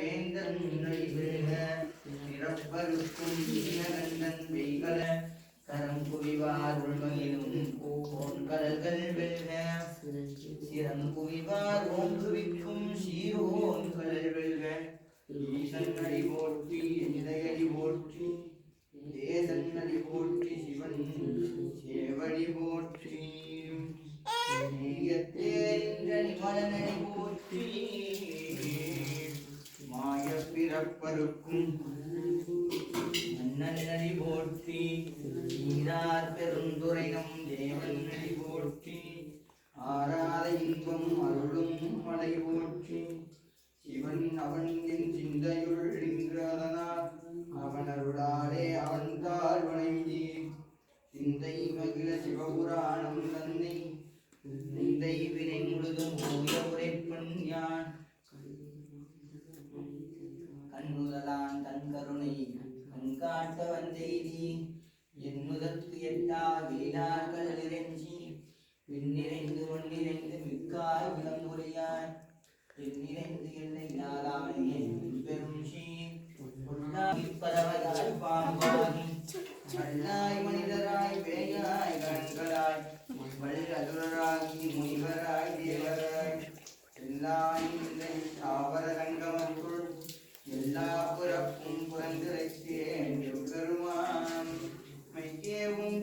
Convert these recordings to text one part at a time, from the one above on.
வேந்தன் நடிவெழுக நிறப்பருக்கும் நீலகண்டன் வெய்கல கரம் குவிவார் உள்மையிலும் பூவோன் கடல்கள் வெல்க சிரம் குவிவார் ஓங்குவிக்கும் சீரோன் கடல் வெல்க ஈசன் அடி போற்றி நிலையடி போற்றி தேசன் அடி போற்றி சிவன் சேவடி போற்றி. நேயத்தேரின்ற நிமலனடி போற்றி. மாய பிறப்பருக்கும் நன்னடி போற்றி. நீரார் பெருந்துரையும் தேவன் நடி போற்றி. ஆராத இன்பம் அருளும் மலை போற்றி. சிவன் அவன் என் சிந்தையுள் நின்றதனால் அவன் அருளாலே அவன் தாழ் வணங்கி. சிந்தை மகிழ சிவபுராணம் தந்தை. சிந்தை வினை முழுதும் ஓய உரைப்பன் யான். கண்காட்டவன் செய்தி என் முதற்கு எட்டா வேளார்கள் நிறைஞ்சி விண்ணிறைந்து ஒன்றிணைந்து மிக்காய் விளம்புரியாய் பின்னிறைந்து என்னை நாளானே பெரும் சீர். பறவையாய் பாம்பாகி மல்லாய் மனிதராய்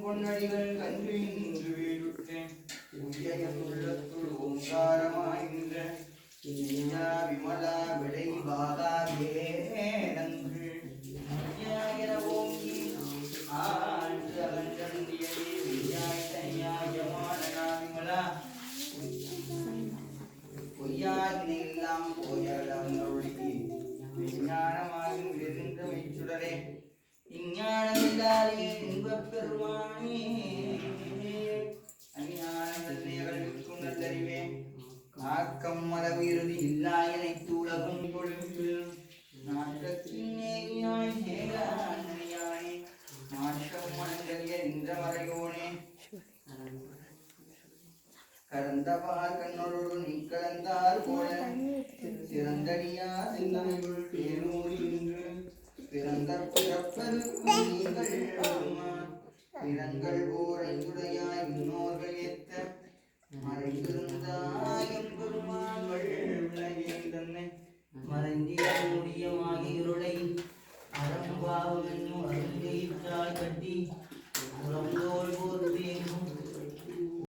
பொன்னடிகள் கண்டு இன்று வீடுற்றேன் உயயம் உள்ளத்துள் ஓங்காரமாகின்ற விமலா விடை பாகா வேதங்கள் ஓங்கி ஆண்டு அகன்றந்தியதே விஞ்ஞாய தனியாயமான விமலா ஆக்கம் அளவு இறுதி இல்லாயனை தூளகும் பொழுது நாட்டத்தின் நேயாய் மண்டலிய மறையோனே. கண்ணொரு போல பிறந்த பிறப்பது நீங்கள் பிறங்கள் ஐந்துடையாய் முன்னோர்கள் மறைந்திருந்தாயும் பெருமான்